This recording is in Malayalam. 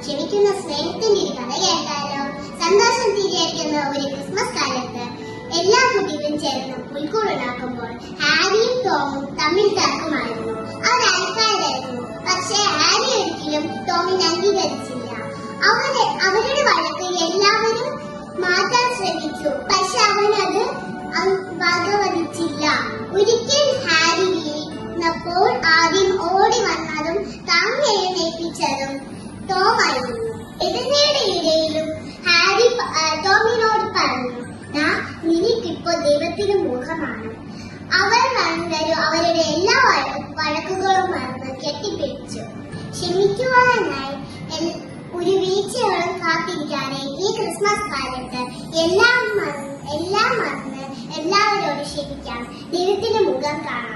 ക്ഷണിക്കുന്ന സ്നേഹത്തിന്റെ കഥ കേട്ടാലോ? സന്തോഷം തീരെയായിരിക്കുന്ന ഒരു ക്രിസ്മസ് കാലത്ത് എല്ലാ കുട്ടികളും ചേർന്ന് പുൽക്കൂടുണ്ടാക്കുമ്പോൾ ഹാരിയും ടോമും അംഗീകരിച്ചില്ല അവർ അവരുടെ വഴക്ക് എല്ലാവരും മാറ്റാൻ ശ്രമിച്ചു. പക്ഷെ അവൻ അത് വകവലിച്ചില്ല. ഒരിക്കൽ ഹാരി വീണപ്പോൾ ആദ്യം ഓടി വന്നതും താങ്ങി എഴുന്നേൽപ്പിച്ചതും ടോമായിരുന്നു എതിർന്നയുടെ ഇടയിലും ഹാരി ടോമിനോട് പറഞ്ഞു "ദാ, നിനക്കിപ്പോ ദൈവത്തിന് മുഖമാണ്. അവർ രണ്ടുപേരും അവരുടെ എല്ലാ വഴ- വഴക്കുകളും മറന്ന് കെട്ടിപ്പിടിച്ചു. ക്ഷമിക്കുവാനായി ഒരു വീഴ്ചയോളം കാത്തിരിക്കാതെ ഈ ക്രിസ്മസ് കാലത്ത് എല്ലാം എല്ലാം മറന്ന് എല്ലാവരോടും ക്ഷമിക്കാം. ദൈവത്തിന്റെ മുഖം കാണാം.